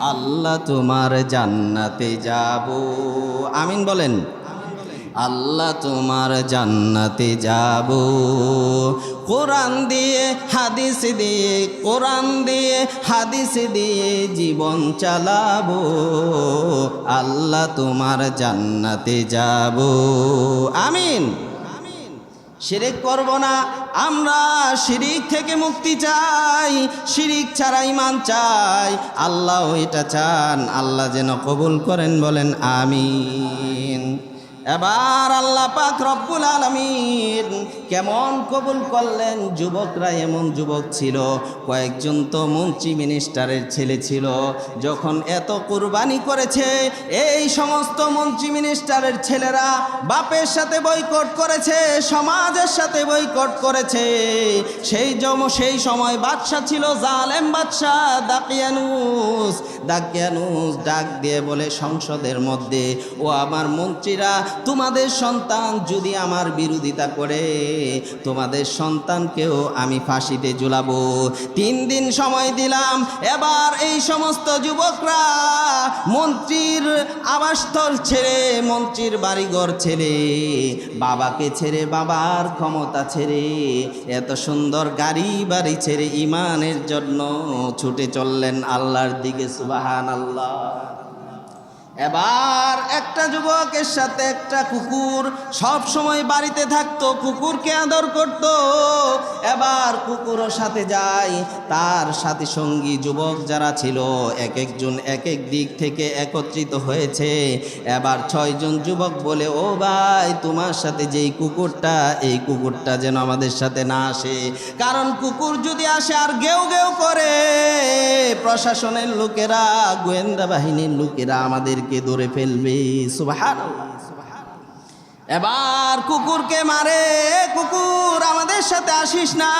আল্লাহ তোমার জান্নাতে যাব। আমিন বলেন। আল্লাহ তোমার জান্নাতে যাব। কোরআন দিয়ে, হাদিস দিয়ে, কোরআন দিয়ে, হাদিস দিয়ে জীবন চালাবো। আল্লাহ তোমার জান্নাতে যাব। আমিন। শিরিক করব না। আমরা শিরিক থেকে মুক্তি চাই। শিরিক ছাড়া ইমান চাই। আল্লাহ এটা চান। আল্লাহ যেন কবুল করেন বলেন, আমিন। এবার আল্লাহ পাক রব্বুল আলমিন কেমন কবুল করলেন? যুবকরা এমন যুবক ছিল, কয়েকজন তো মন্ত্রী মিনিস্টারের ছেলে ছিল। যখন এত কুরবানি করেছে, এই সমস্ত মন্ত্রী মিনিস্টারের ছেলেরা বাপের সাথে বয়কট করেছে, সমাজের সাথে বয়কট করেছে। সেই জম সেই সময় বাদশা ছিল জালেম বাদশা দাকিয়ানুস। দাকিয়ানুস ডাক দিয়ে বলে, সংসদের মধ্যে ও আমার মন্ত্রীরা তোমাদের সন্তান যদি আমার বিরোধিতা করে, তোমাদের সন্তানকেও আমি ফাঁসিতে ঝুলাবো। তিন দিন সময় দিলাম, এবার এই সমস্ত যুবকরা মন্ত্রীর আবাসস্থল ছেড়ে, মন্ত্রীর বাড়িঘর ছেড়ে, বাবাকে ছেড়ে, বাবার ক্ষমতা ছেড়ে, এত সুন্দর গাড়ি বাড়ি ছেড়ে ইমানের জন্য ছুটে চললেন আল্লাহর দিকে সুবাহান আল্লাহ এবার একটা যুবকের সাথে একটা কুকুর সব সময় বাড়িতে থাকতো, কুকুরকে আদর করত। এবার কুকুরও সাথে যায়, তার সাথী সঙ্গী যুবক যারা ছিল, এক একজন এক এক দিক থেকে একত্রিত হয়েছে। এবার ছয়জন যুবক বলে, ও ভাই, তোমার সাথে যেই কুকুরটা, এই কুকুরটা যেন আমাদের সাথে না আসে। কারণ কুকুর যদি আসে, আর গেউ গেউ করে, প্রশাসনের লোকেরা, গোয়েন্দা বাহিনীর লোকেরা আমাদেরকে ধরে ফেলবে। এবার কুকুরকে মারে, কুকুর, আমাদের সাথে আসিস না।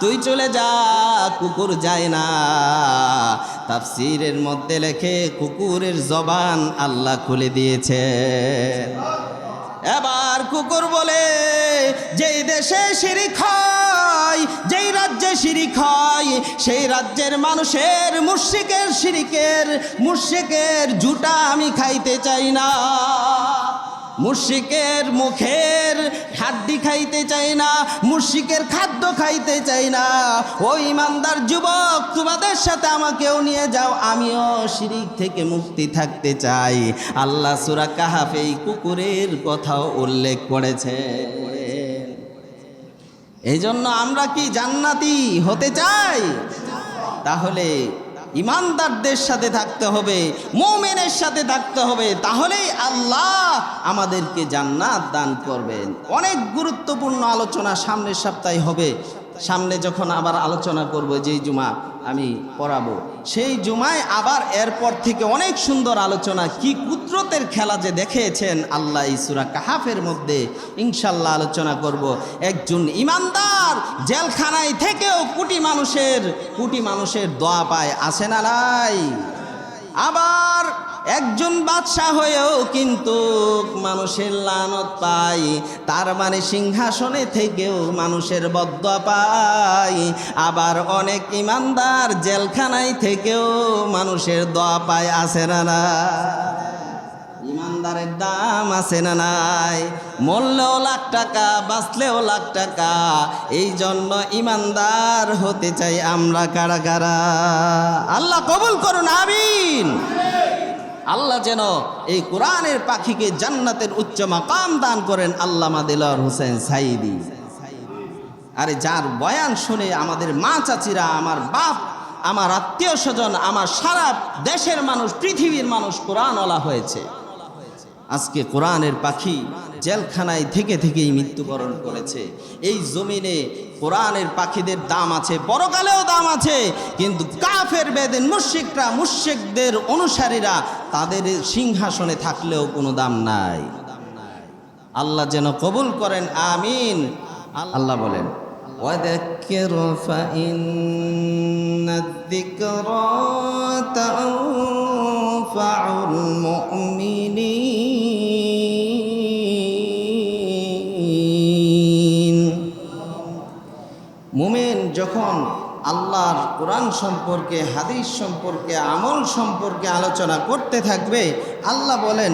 তুই চলে যা, কুকুর যায় না। তাফসিরের মধ্যে লেখে, কুকুরের জবান আল্লাহ খুলে দিয়েছে। এবার কুকুর বলে, যেই দেশে শিরিক হয়, যেই শিরিক হয়। সেই রাজ্যের মানুষের মুর্শিকের শিরিকের মুর্শিকের জুটা আমি খাইতে চাই না। মুর্শিকের মুখের হাড্ডি খাইতে চাই না মুর্শিকের খাদ্য খাইতে চাই না। ও ইমানদার যুবক, তোমাদের সাথে আমাকেও নিয়ে যাও, আমিও শিরিক থেকে মুক্তি থাকতে চাই। আল্লাহ সুরা কাহাফে এই কুকুরের কথাও উল্লেখ করেছে। এই জন্য আমরা কি জান্নাতি হতে চাই? তাহলে ইমানদারদের সাথে থাকতে হবে, মোমেনের সাথে থাকতে হবে, তাহলেই আল্লাহ আমাদেরকে জান্নাত দান করবেন। অনেক গুরুত্বপূর্ণ আলোচনা সামনের সপ্তাহে হবে। সামনে যখন আবার আলোচনা করব, যেই জুমা আমি পড়াবো, সেই জুমায় আবার এরপর থেকে অনেক সুন্দর আলোচনা, কি কুদরতের খেলা যে দেখেছেন আল্লাহ ইসুরা কাহাফের মধ্যে ইনশাল্লাহ আলোচনা করব। একজন ইমানদার জেলখানায় থেকেও কোটি মানুষের কোটি মানুষের দোয়া পায় আসে না নাই? আবার একজন বাদশাহ হয়েও কিন্তু মানুষের লানত পাই। তার মানে সিংহাসনে থেকেও মানুষের বদ্ধ পাই। আবার অনেক ইমানদার জেলখানায় থেকেও মানুষের দোয়া পায় আসে না না ইমানদারের দাম আছে না নাই? মরলেও লাখ টাকা, বাঁচলেও লাখ টাকা। এই জন্য ইমানদার হতে চাই আমরা কারা কারা? আল্লাহ কবুল করুন, আমিন। আল্লাহ যেন এই কোরআনের পাখিকে জান্নাতের উচ্চ মাকাম দান করেন আল্লামা দিলর হোসেন সাইদি আরে যার বয়ান শুনে আমাদের মা চাচিরা, আমার বাপ, আমার আত্মীয় স্বজন, আমার সারা দেশের মানুষ, পৃথিবীর মানুষ কোরআনওয়ালা হয়েছে। আজকে কোরআনের পাখি জেলখানায় থেকে থেকেই মৃত্যুবরণ করেছে এই জমিনে কোরআনের পাখিদের দাম আছে পরকালেও দাম আছে কিন্তু কাফের বেদেন মুশিকরা মুশিকদের অনুসারীরা তাদের সিংহাসনে থাকলেও কোনো দাম নাই আল্লাহ যেন কবুল করেন আমিন আল্লাহ বলেন وذكر فإن الذكرى تنفع المؤمنين যখন আল্লাহর কোরআন সম্পর্কে, হাদিস সম্পর্কে, আমল সম্পর্কে আলোচনা করতে থাকবে, আল্লাহ বলেন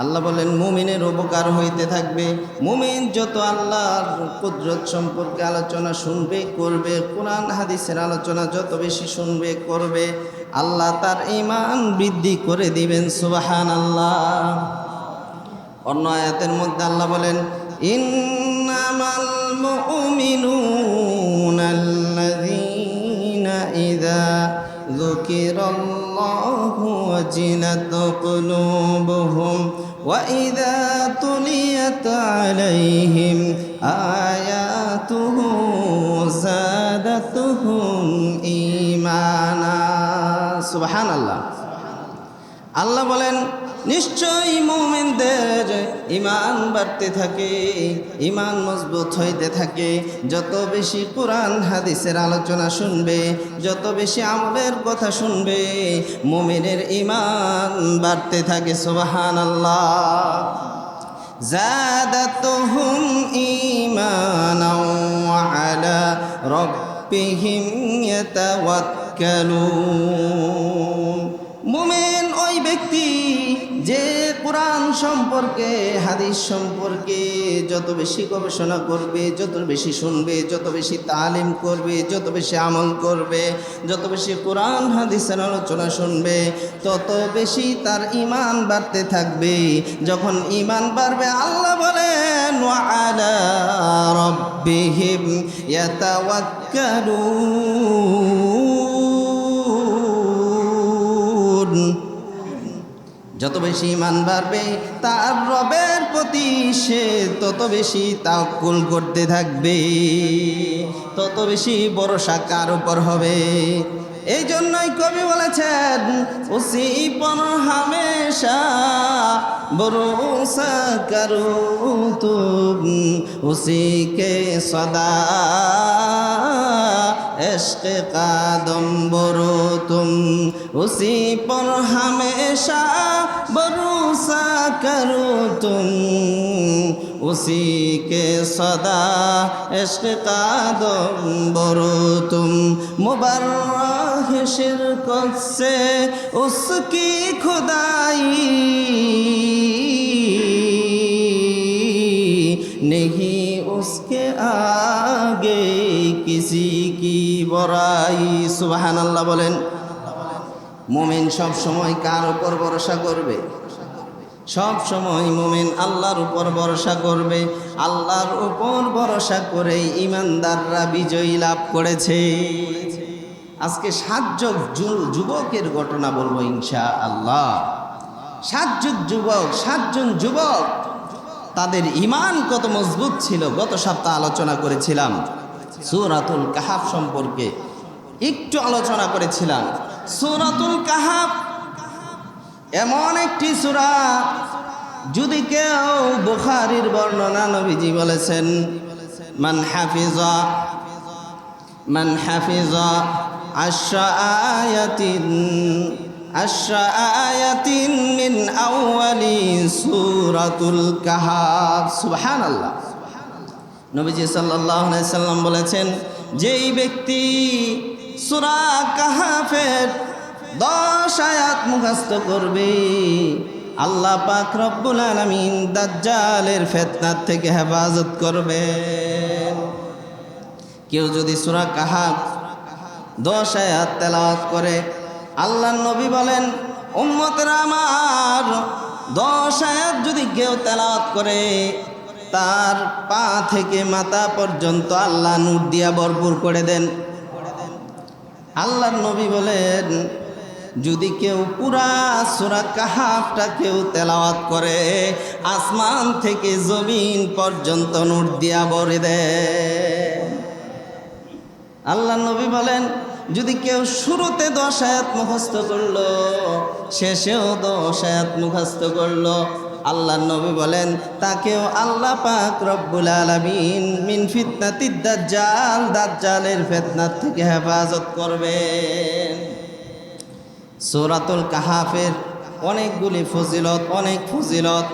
আল্লাহ বলেন, মুমিনের উপকার হইতে থাকবে। মুমিন যত আল্লাহর কুদরত সম্পর্কে আলোচনা শুনবে, করবে, কোরআন, হাদিসের আলোচনা যত বেশি শুনবে, করবে আল্লাহ তার ইমান বৃদ্ধি করে দিবেন সুবাহান আল্লাহ অন্য আয়াতের মধ্যে আল্লাহ বলেন ইন্নামাল মুমিনুনা আল্লাযীনা ইযা যুকিরাল্লাহু ওয়াজিলাত কুলুবুহুম وإذا تليت عليهم آياته زادتهم إيمانا সুবাহান আল্লাহ আল্লাহ বলেন, নিশ্চয়ই মোমেনদের ইমান বাড়তে থাকে ইমান মজবুত হইতে থাকে। যত বেশি কোরআন, হাদিসের আলোচনা শুনবে, যত বেশি আমলের কথা শুনবে, মোমেনের ইমান বাড়তে থাকে সোবাহান আল্লাহ জাদাতহুম ইমানাও ইমান রব্বিহিম তাদক্কালুন মোমেন ওই ব্যক্তি যে কোরআন সম্পর্কে, হাদিস সম্পর্কে যত বেশি গবেষণা করবে, যত বেশি শুনবে, যত বেশি তালিম করবে, যত বেশি আমল করবে, যত বেশি কোরআন, হাদিসের আলোচনা শুনবে, তত বেশি তার ইমান বাড়তে থাকবে। যখন ইমান বাড়বে, আল্লাহ বলেন আলা রব্বিহিম ইয়াতাওয়াক্কালুন। যত বেশি ইমান বাড়বে, তার রবের প্রতি সে তত বেশি তাকুল করতে থাকবে। তত বেশি ভরসা কার উপর হবে? এই জন্যই কবি বলেছেন উসি পন হামেশা ভরসা করো তুম ওসি কে সদা এসকে কাদম্বর তুম। उसी पर हमेशा भरोसा करो तुम उसी के सदा इश्कता दो बरो तुम मुबर्रह शिरकत से उसकी खुदाई नहीं उसके आगे किसी की बुराई सुबहान अल्लाह बोलें মোমেন সব সময় কার উপর ভরসা করবে? সব সময় মোমেন আল্লাহর উপর ভরসা করবে। আল্লাহর উপর ভরসা করে ইমানদাররা বিজয়ী লাভ করেছে। আজকে যু- যুবকের ঘটনা বলব ইনশা আল্লাহ সাতজন যুবক সাতজন যুবক, তাদের ইমান কত মজবুত ছিল, গত সপ্তাহ আলোচনা করেছিলাম। সুরাতুল কাহাফ সম্পর্কে একটু আলোচনা করেছিলাম। সুরাতুল কাহাব এমন একটি সুরা, যদি কেউ বুখারির বর্ণনা নবীজি বলেছেন, মান হাফিজা মান হাফিজা আশরা আয়াতিন আশরা আয়াতিন মিন আউয়ালি সূরাতুল কাহাফ। সুবহানাল্লাহ। নবীজি সাল্লাল্লাহু আলাইহি সাল্লাম বলেছেন, যেই ব্যক্তি সূরা কাহাফের দশ আয়াত মুখস্থ করবে। আল্লাহ পাক রব্বুল আলামিন দাজ্জালের ফিতনার থেকে হেফাজত করবে। কেউ যদি সুরা কাহাফ দশ আয়াত তেলাওয়াত করে আল্লাহ নবী বলেন, উম্মতেরা আমার, দশ আয়াত যদি কেউ তেলাওয়াত করে, তার পা থেকে মাথা পর্যন্ত আল্লাহ নূর দিয়া ভরপুর করে দেন। আল্লাহর নবী বলেন, যদি কেউ পুরা সুরা কাহাফটা কেউ তেলাওয়াত করে, আসমান থেকে জমিন পর্যন্ত নূর দিয়া ভরে দেয়। আল্লাহ নবী বলেন, যদি কেউ শুরুতে দশ মুখস্থ করল, শেষেও দশ মুখস্থ করল আল্লাহ নবী বলেন, তাকেও আল্লাহ পাক রব্বুল আলামিন মিন ফিতনাতিদ দাজ্জাল, দাজ্জালের ফেতনার থেকে হেফাজত করবেন। সূরাতুল কাহাফের অনেকগুলি ফজিলত, অনেক ফজিলত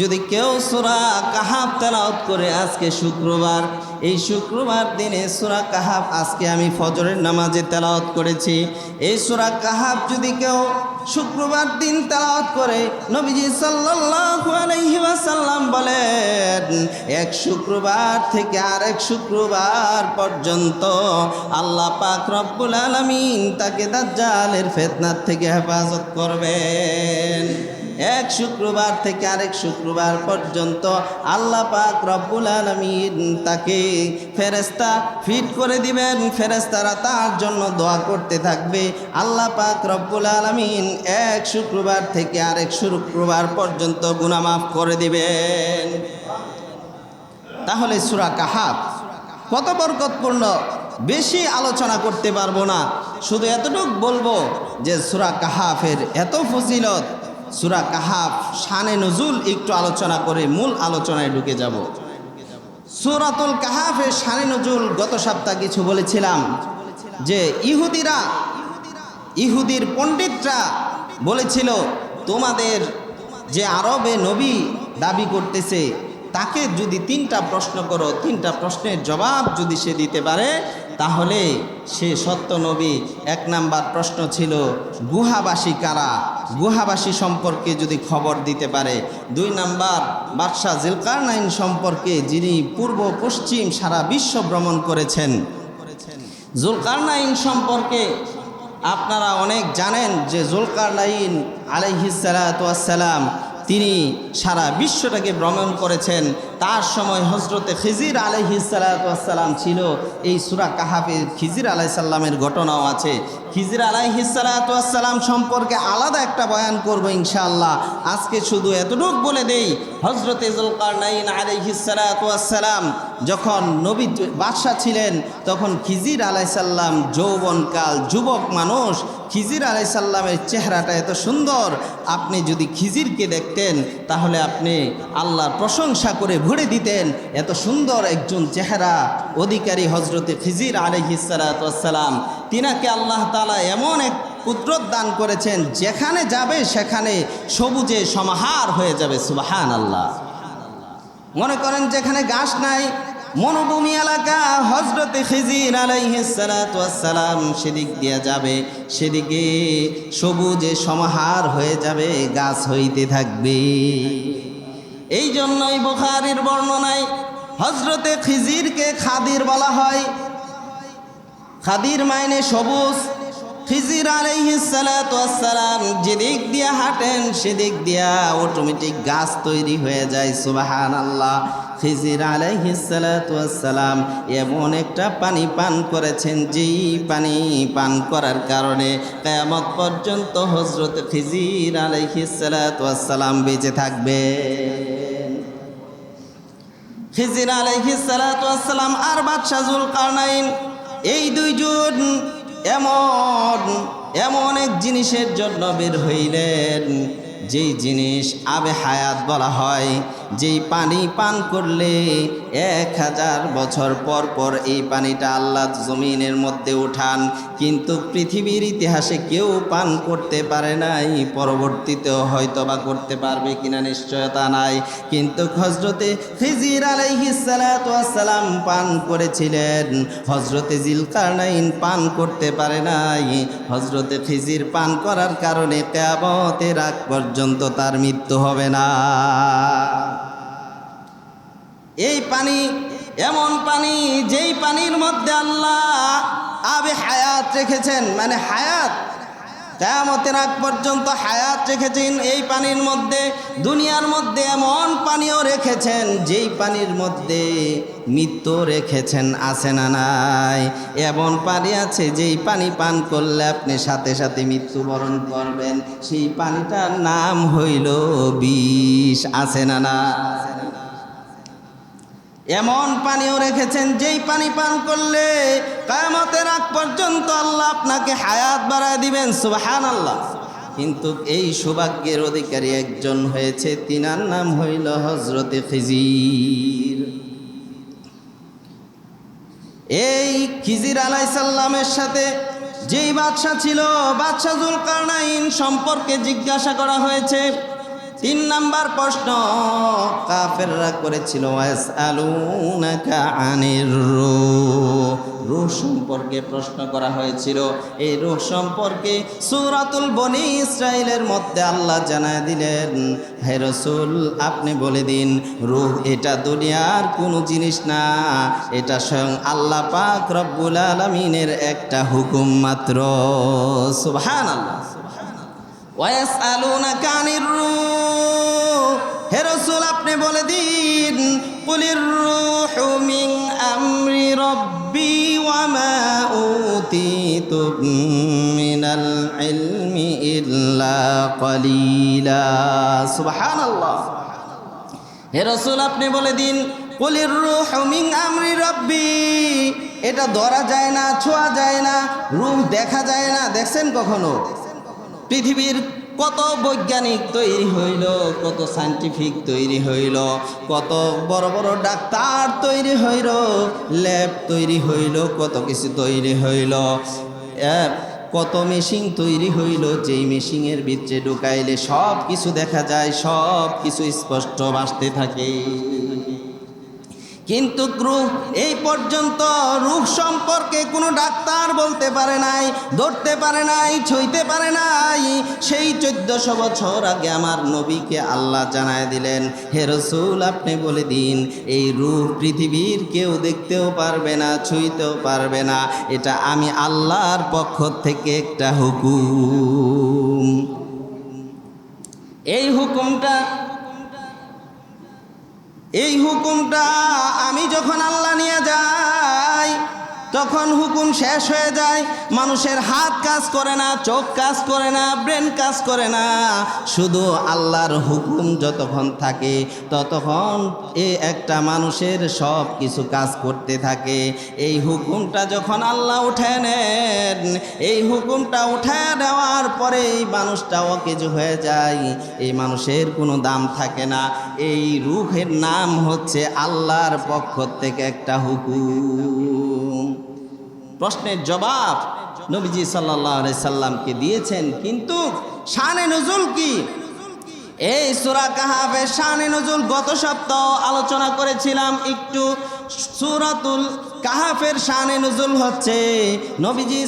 যদি কেউ সুরা কাহাব তেলাওত করে আজকে শুক্রবার, এই শুক্রবার দিনে সুরা কাহাব আজকে আমি ফজরের নামাজে তেলাওত করেছি। এই সুরা কাহাব যদি কেউ শুক্রবার দিন তেলাওত করে, নবীজি সাল্লাল্লাহু আলাইহি ওয়াসাল্লাম বলেন, এক শুক্রবার থেকে আরেক শুক্রবার পর্যন্ত আল্লাহ পাক রব্বুল আলামিন তাকে দাজ্জালের ফিতনার থেকে হেফাজত করবেন। এক শুক্রবার থেকে আরেক শুক্রবার পর্যন্ত আল্লাহ পাক রব্বুল আলমিন তাকে ফেরেস্তা ফিট করে দিবেন। ফেরেস্তারা তার জন্য দোয়া করতে থাকবে। আল্লাহ পাক রব্বুল আলমিন এক শুক্রবার থেকে আরেক শুক্রবার পর্যন্ত গুনামাফ করে দিবেন। তাহলে সুরা কাহাব কত বরকতপূর্ণ। বেশি আলোচনা করতে পারব না। শুধু এতটুক বলব যে সুরা কাহাফের এত ফজিলত সুরা কাহাফ শানে নজুল একটু আলোচনা করে মূল আলোচনায় ঢুকে যাব। সুরাতুল কাহাফের শানে নজুল গত সপ্তাহ কিছু বলেছিলাম যে ইহুদিরা, ইহুদির পণ্ডিতরা বলেছিল, তোমাদের যে আরবে নবী দাবি করতেছে তাকে যদি তিনটা প্রশ্ন করো, তিনটা প্রশ্নের জবাব যদি সে দিতে পারে, তাহলে সে সত্য নবী। এক নাম্বার প্রশ্ন ছিল, গুহাবাসী কারা? গুহাবাসী সম্পর্কে যদি খবর দিতে পারে। দুই নাম্বার, বাদশাহ জিলকারনাইন সম্পর্কে যিনি পূর্ব পশ্চিম সারা বিশ্ব ভ্রমণ করেছেন। জুলকারনাইন সম্পর্কে আপনারা অনেক জানেন যে জুলকারনাইন আলাইহিসালাম তিনি সারা বিশ্বটাকে ভ্রমণ করেছেন। তার সময় হজরতে খিজির আলাইহিসালাম ছিল। এই সুরা কাহাফে খিজির আলাইসাল্লামের ঘটনাও আছে। খিজির আলাইহিসালাম সম্পর্কে আলাদা একটা বয়ান করব ইনশাআল্লাহ। আজকে শুধু এতটুক বলে দেই হজরতে জুলকারনাইন আলাইহিসালাম যখন নবী বাদশাহ ছিলেন, তখন খিজির আলাইসাল্লাম যৌবনকাল, যুবক মানুষ খিজির আলাইসাল্লামের চেহারাটা এত সুন্দর, আপনি যদি খিজিরকে দেখতেন, তাহলে আপনি আল্লাহর প্রশংসা করে ভরে দিতেন। এত সুন্দর একজন চেহারা অধিকারী হজরতে খিজির আলহিসালাম তিনাকে আল্লাহ তালা এমন এক কুদরত দান করেছেন, যেখানে যাবে সেখানে সবুজে সমাহার হয়ে যাবে সুবাহান আল্লাহ মনে করেন যেখানে গাছ নাই মনোভূমি এলাকা হজরতে খিজির আলাইহালাম সেদিক দিয়া যাবে। সেদিকে সবুজে সমাহার হয়ে যাবে, গাছ হইতে থাকবে। এই জন্যই বোখারির বর্ণনায় হজরতে খিজিরকে খাদির বলা হয়। খাদির মাইনে সবুজ খিজির আলাইহিসালাম যেদিক দিয়া হাঁটেন, সেদিক দিয়া অটোমেটিক গাছ তৈরি হয়ে যায় সুবাহান আল্লাহ খিজির আলাইহিসালাম এমন একটা পানি পান করেছেন, যেই পানি পান করার কারণে কেয়ামত পর্যন্ত হজরত খিজির আলাইহিসালাম বেঁচে থাকবে। খিজির আলাইহিসালাম আর বাদশাহুল কারনাইন এই দুইজন এমন এমন এক জিনিসের জন্য বের হইলেন যেই জিনিস আবে হায়াত বলা হয় যেই পানি পান করলে এক হাজার বছর পর পর এই পানিটা আল্লাহ জমিনের মধ্যে উঠান। কিন্তু পৃথিবীর ইতিহাসে কেউ পান করতে পারে নাই, পরবর্তীতেও হয়তো বা করতে পারবে কিনা নিশ্চয়তা নাই। কিন্তু হজরতে খিজির আলাইহিসালাম পান করেছিলেন। হজরতে জিলকারনাইন পান করতে পারে নাই। হজরতে খিজির পান করার কারণে কেয়াবতের আগ পর্যন্ত তার মৃত্যু হবে না। এই পানি, এমন পানি যেই পানির মধ্যে আল্লাহ আবে হায়াত রেখেছেন। মানে হায়াত? কেয়ামতের আগ পর্যন্ত হায়াত রেখেছেন এই পানির মধ্যে। দুনিয়ার মধ্যে এমন পানিও রেখেছেন যেই পানির মধ্যে মৃত্যু রেখেছেন, আছে না নাই? এমন পানি আছে যেই পানি পান করলে আপনি সাথে সাথে মৃত্যুবরণ করবেন। সেই পানিটার নাম হইল বিষ, আছে না না এমন পানিও রেখেছেন যেই পানি পান করলে কায়ামতের আগ পর্যন্ত আল্লাহ আপনাকে হায়াত বাড়ায় দিবেন সুবাহান আল্লাহ কিন্তু এই সৌভাগ্যের অধিকারী একজন হয়েছে, তিনার নাম হইল হজরতে খিজির। এই খিজির আলাইসাল্লামের সাথে যেই বাদশাহ ছিল, বাদশাহ জুলকারনাইন সম্পর্কে জিজ্ঞাসা করা হয়েছে তিন নাম্বার প্রশ্ন, কাফেররা করেছিল রূহ। সম্পর্কে প্রশ্ন করা হয়েছিল। এই রূহ সম্পর্কে সুরাতুল বনি ইসরাইলের মধ্যে আল্লাহ জানায় দিলেন, হে রসুল, আপনি বলে দিন, রূহ এটা দুনিয়ার কোনো জিনিস না। এটা স্বয়ং আল্লাহ পাক রব্বুল আলমিনের একটা হুকুম মাত্র। সুবহান আল্লাহ রাসূল, আপনি বলে দিন কুলির রূহু মিন আমরি রব্বি ইল্লা আপনি বলে দিন আমরি রব্বি। এটা ধরা যায় না, ছোঁয়া যায় না রূহ দেখা যায় না, দেখছেন কখনো? পৃথিবীর কত বৈজ্ঞানিক তৈরি হইল কত সায়েন্টিফিক তৈরি হইল কত বড় বড় ডাক্তার তৈরি হইল ল্যাব তৈরি হইল কত কিছু তৈরি হইল। এ, কত মেশিন তৈরি হইল যেই মেশিনের ভিতরে ঢুকাইলে সব কিছু দেখা যায় সব কিছু স্পষ্ট বাসতে থাকে। কিন্তু রূহ এই পর্যন্ত রূহ সম্পর্কে কোনো ডাক্তার বলতে পারে নাই, ধরতে পারে নাই, ছুঁইতে পারে নাই। সেই চোদ্দশো বছর আগে আমার নবীকে আল্লাহ জানায় দিলেন, হে রসুল, আপনি বলে দিন, এই রূহ পৃথিবীর কেউ দেখতেও পারবে না, ছুঁইতেও পারবে না। এটা আমি আল্লাহর পক্ষ থেকে একটা হুকুম। এই হুকুমটা এই হুকুমটা আমি যখন আল্লাহ নিয়ে যাই তখন হুকুম শেষ হয়ে যায়। মানুষের হাত কাজ করে না, চোখ কাজ করে না, ব্রেন কাজ করে না। শুধু আল্লাহর হুকুম যতক্ষণ থাকে, ততক্ষণ এ একটা মানুষের সব কিছু কাজ করতে থাকে। এই হুকুমটা যখন আল্লাহ উঠে নেন, এই হুকুমটা উঠে নেওয়ার পরে এই মানুষটা অকেজু হয়ে যায়। এই মানুষের কোনো দাম থাকে না। এই রুহের নাম হচ্ছে আল্লাহর পক্ষ থেকে একটা হুকুম। প্রশ্নের জবাব নবীজি সাল্লাহ সাল্লামকে দিয়েছেন, কিন্তু শানে নজুল কি? এই সুরা কাহাফের শানে নজুল গত সপ্তাহ আলোচনা করেছিলাম, একটু সুরাতুল কাহাফের শানে নজুল হচ্ছে। নবীজি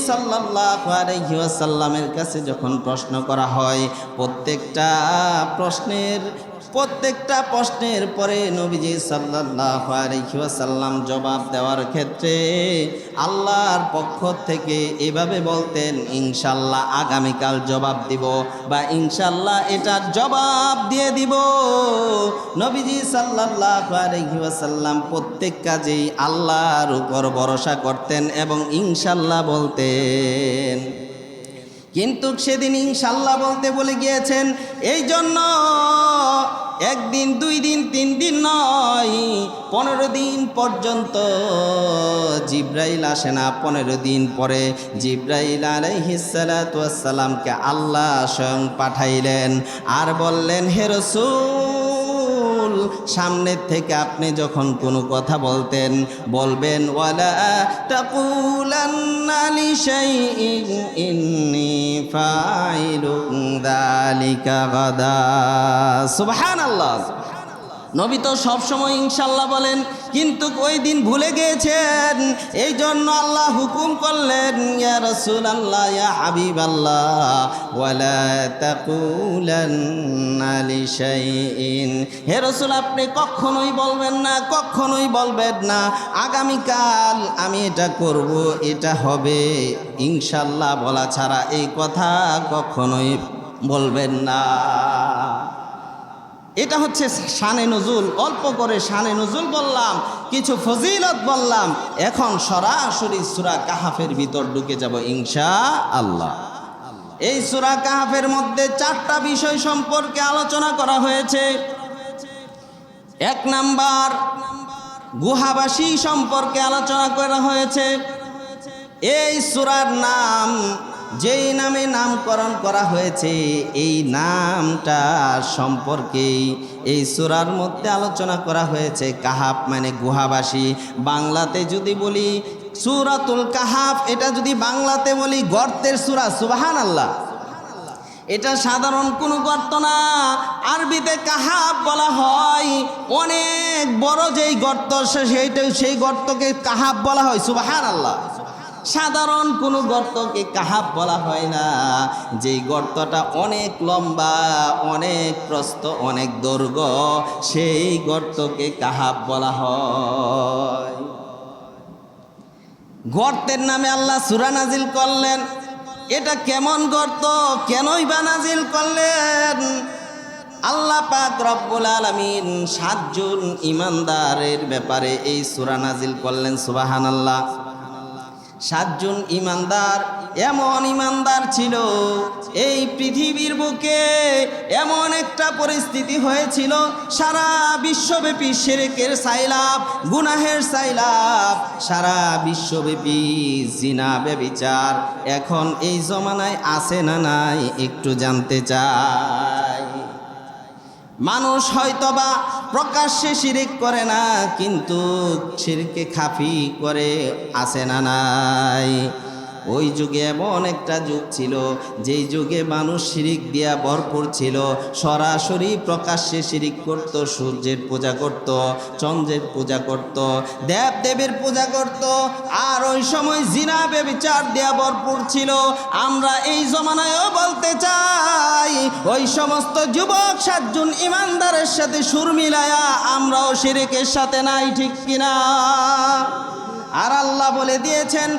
ওয়াসাল্লামের কাছে যখন প্রশ্ন করা হয়, প্রত্যেকটা প্রশ্নের প্রত্যেকটা প্রশ্নের পরে নবীজি সাল্লাল্লাহু আলাইহি ওয়াসাল্লাম জবাব দেওয়ার ক্ষেত্রে আল্লাহর পক্ষ থেকে এভাবে বলতেন, ইনশাল্লাহ আগামীকাল জবাব দিব বা ইনশাল্লাহ এটার জবাব দিয়ে দিব। নবীজি সাল্লাল্লাহু আলাইহি ওয়াসাল্লাম প্রত্যেক কাজেই আল্লাহর উপর ভরসা করতেন এবং ইনশাল্লাহ বলতেন। কিন্তু সেদিন ইনশাল্লাহ বলতে বলে গিয়েছেন এই জন্য একদিন, দুই দিন, তিন দিন নয়, পনেরো দিন পর্যন্ত জিব্রাইল আসে না। পনেরো দিন পরে জিব্রাইল আলাইহিসালাতামকে আল্লাহ স্বয়ং পাঠাইলেন আর বললেন, হে রসুল সামনের থেকে আপনি যখন কোনো কথা বলতেন, বলবেন, ওয়ালা তাকুলান্নালি লিশাইইন ইন্নি ফাইলুন দালিকা গাদা। সুবহানাল্লাহ। নবী তো সবসময় ইনশাল্লাহ বলেন, কিন্তু ওই দিন ভুলে গিয়েছেন এই জন্য আল্লাহ হুকুম করলেন, ইয়া রসুল আল্লাহ ইয়া হাবিব আল্লাহ হে রসুল, আপনি কখনোই বলবেন না, কখনোই বলবেন না, আগামীকাল আমি এটা করব, এটা হবে। ইনশাল্লাহ বলা ছাড়া এই কথা কখনোই বলবেন না। এটা হচ্ছে শানে নজুল। অল্প করে শানে নজুল বললাম, কিছু ফজিলত বললাম। এখন সরাসরি সুরা কাহাফের ভিতর ঢুকে যাব ইনশা আল্লাহ এই সুরা কাহাফের মধ্যে চারটা বিষয় সম্পর্কে আলোচনা করা হয়েছে। এক নাম্বার, গুহাবাসী সম্পর্কে আলোচনা করা হয়েছে। এই সুরার নাম যেই নামে নামকরণ করা হয়েছে, এই নামটা সম্পর্কে এই সুরার মধ্যে আলোচনা করা হয়েছে কাহাব মানে গুহাবাসী। বাংলাতে যদি বলি সুরাতুল কাহাফ, এটা যদি বাংলাতে বলি গর্তের সুরা সুবাহান আল্লাহ এটা সাধারণ কোনো গর্ত না। আরবিতে কাহাব বলা হয়, অনেক বড় যেই গর্ত সেইটা সেই গর্তকে কাহাব বলা হয় সুবাহান আল্লাহ সাধারণ কোনো গর্তকে কাহাব বলা হয় না। যেই গর্তটা অনেক লম্বা, অনেক প্রস্ত অনেক দৈর্ঘ্য, সেই গর্তকে কাহাব বলা হয়। গর্তের নামে আল্লাহ সুরা নাজিল করলেন। এটা কেমন গর্ত? কেনই বা নাজিল করলেন? আল্লাহ পাক রব্বুল আলমিন সাতজন ইমানদারের ব্যাপারে এই সুরা নাজিল করলেন সুবাহান আল্লাহ সাতজন ইমানদার, এমন ইমানদার ছিল, এই পৃথিবীর বুকে এমন একটা পরিস্থিতি হয়েছিল, সারা বিশ্বব্যাপী সেরেকের সাইলাব, গুনাহের সাইলাব, সারা বিশ্বব্যাপী জিনা ব্যবিচার এখন এই জমানায় আছে না নাই একটু জানতে চাই। মানুষ হয়তোবা প্রকাশ্যে শিরিক করে না কিন্তু শিরকে খাফি করে আসে না নাই। ওই যুগে এমন একটা যুগ ছিল, যেই যুগে মানুষ শিরিক দিয়া ভরপুর ছিল। সরাসরি প্রকাশ্যে শিরিক করত, সূর্যের পূজা করত, চন্দ্রের পূজা করত দেব দেবের পূজা করত। আর ওই সময় জিনা বেবিচার দেয়া ভরপুর ছিল। আমরা এই জমানায়ও বলতে চাই, ওই সমস্ত যুবক সাতজন ইমানদারের সাথে সুর মিলায়া আমরাও শিরিকের সাথে নাই, ঠিক কিনা? আর আল্লাহ বলে দিয়েছেন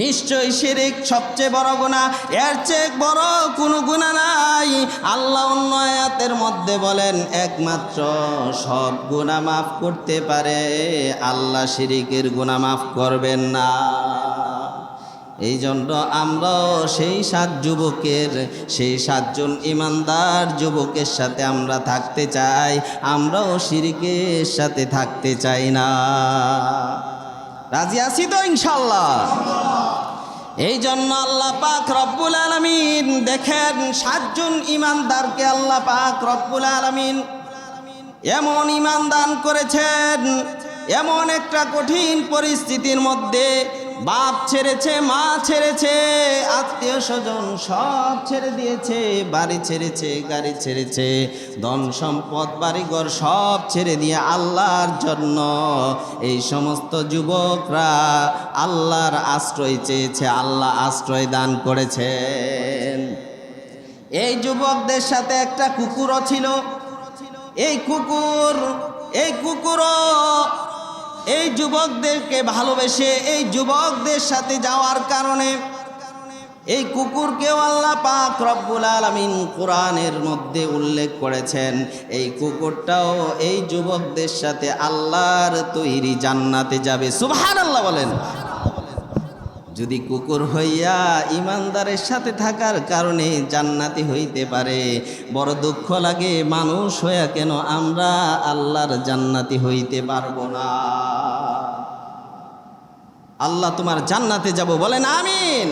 নিশ্চয় শিরিক সবচেয়ে বড় গুণা এর চেয়ে বড় কোনো গুণা নাই। আল্লাহ অন্য আয়াতের মধ্যে বলেন, একমাত্র সব গুণা মাফ করতে পারে। আল্লাহ শিরিকের গুণা মাফ করবেন না। এই জন্য আমরাও সেই সাত যুবকের, সেই সাতজন ইমানদার যুবকের সাথে আমরা থাকতে চাই, আমরাও শিরিকের সাথে থাকতে চাই না। রাজি আছি তো ইনশাল্লাহ এই জন্য আল্লাহ পাক রব্বুল আলমিন দেখেন সাতজন ইমানদারকে আল্লাহ পাক রব্বুল আলমিন এমন ইমান দান করেছেন, এমন একটা কঠিন পরিস্থিতির মধ্যে বাপ ছেড়েছে, মা ছেড়েছে, আত্মীয় স্বজন সব ছেড়ে দিয়েছে, বাড়ি ছেড়েছে, গাড়ি ছেড়েছে, ধন সম্পদ, বাড়িঘর সব ছেড়ে দিয়ে আল্লাহর জন্য এই সমস্ত যুবকরা আল্লাহর আশ্রয় চেয়েছে, আল্লাহ আশ্রয় দান করেছেন। এই যুবকদের সাথে একটা কুকুরও ছিল। এই কুকুর, এই কুকুরও এই যুবকদেরকে ভালোবেসে এই যুবকদের সাথে যাওয়ার কারণে এই কুকুরকেও আল্লাহ পাক রব্বুল আলমিন কোরআনের মধ্যে উল্লেখ করেছেন। এই কুকুরটাও এই যুবকদের সাথে আল্লাহর তৈরি জান্নাতে যাবে। সুবহান আল্লাহ বলেন। যদি কুকুর হইয়া ইমানদারের সাথে থাকার কারণে জান্নাতি হইতে পারে, বড় দুঃখ লাগে, মানুষ হইয়া কেন আমরা আল্লাহর জান্নাতি হইতে পারব না? আল্লাহ তোমার জান্নাতে যাব বলেন, আমিন।